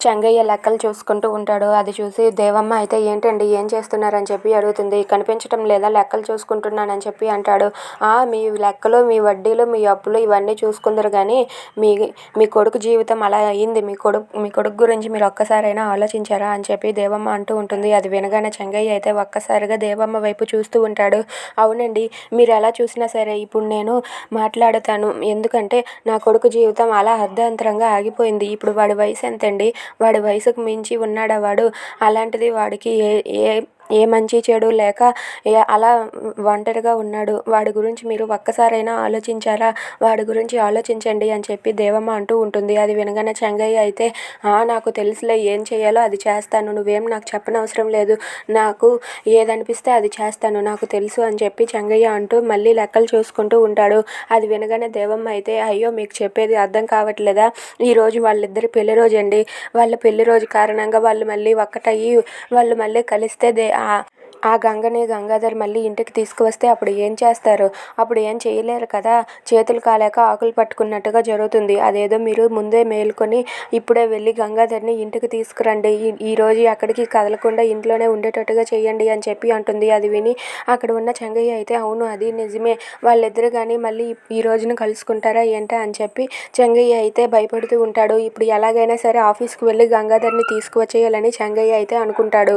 చెంగయ్య లెక్కలు చూసుకుంటూ ఉంటాడు. అది చూసి దేవమ్మ అయితే ఏంటండి ఏం చేస్తున్నారని చెప్పి అడుగుతుంది. కనిపించటం లేదా లెక్కలు చూసుకుంటున్నానని చెప్పి అంటాడు. ఆ మీ లెక్కలు మీ వడ్డీలు మీ అప్పులు ఇవన్నీ చూసుకుందరు కానీ మీ మీ కొడుకు జీవితం అలా అయ్యింది మీ కొడుకు మీ కొడుకు గురించి మీరు ఒక్కసారైనా ఆలోచించారా అని చెప్పి దేవమ్మ అంటూ ఉంటుంది. అది వినగానే చెంగయ్య అయితే ఒక్కసారిగా దేవమ్మ వైపు చూస్తూ ఉంటాడు. అవునండి మీరు ఎలా చూసినా సరే ఇప్పుడు నేను మాట్లాడతాను. ఎందుకంటే నా కొడుకు జీవితం అలా అర్ధాంతరంగా ఆగిపోయింది. ఇప్పుడు వాడి వయసు ఎంతండి? వాడి వయసుకు మించి ఉన్నాడా వాడు? అలాంటిది వాడికి ఏ ఏ ఏ మంచి చెడు లేక ఏ అలా ఒంటరిగా ఉన్నాడు వాడి గురించి మీరు ఒక్కసారైనా ఆలోచించారా? వాడి గురించి ఆలోచించండి అని చెప్పి దేవమ్మ అంటూ ఉంటుంది. అది వినగానే చెంగయ్య అయితే "ఆ, నాకు తెలుసులే ఏం చేయాలో అది చేస్తాను. నువ్వేం నాకు చెప్పనవసరం లేదు. నాకు ఏదనిపిస్తే అది చేస్తాను. నాకు తెలుసు అని చెప్పి చెంగయ్య అంటూ మళ్ళీ లెక్కలు చూసుకుంటూ ఉంటాడు. అది వినగానే దేవమ్మ అయితే అయ్యో మీకు చెప్పేది అర్థం కావట్లేదా? ఈరోజు వాళ్ళిద్దరి పెళ్ళి రోజు అండి వాళ్ళ పెళ్ళి రోజు కారణంగా వాళ్ళు మళ్ళీ ఒక్కటయ్యి వాళ్ళు మళ్ళీ కలిస్తే దే ఆ- ఆ గంగని గంగాధర్ మళ్ళీ ఇంటికి తీసుకువస్తే అప్పుడు ఏం చేస్తారు? అప్పుడు ఏం చేయలేరు కదా? చేతులు కాలేక ఆకులు పట్టుకున్నట్టుగా జరుగుతుంది. అదేదో మీరు ముందే మేలుకొని ఇప్పుడే వెళ్ళి గంగాధర్ని ఇంటికి తీసుకురండి. ఈ- ఎక్కడికి కదలకుండా ఇంట్లోనే ఉండేటట్టుగా చేయండి అని చెప్పి అంటుంది. అది విని అక్కడ ఉన్న చెంగయ్య అయితే అవును అది నిజమే. వాళ్ళిద్దరు కానీ మళ్ళీ ఈ రోజున కలుసుకుంటారా ఏంటా? అని చెప్పి చెంగయ్య అయితే భయపడుతూ ఉంటాడు. ఇప్పుడు ఎలాగైనా సరే ఆఫీస్కి వెళ్ళి గంగాధర్ని తీసుకువచ్చేయాలని చెంగయ్య అయితే అనుకుంటాడు.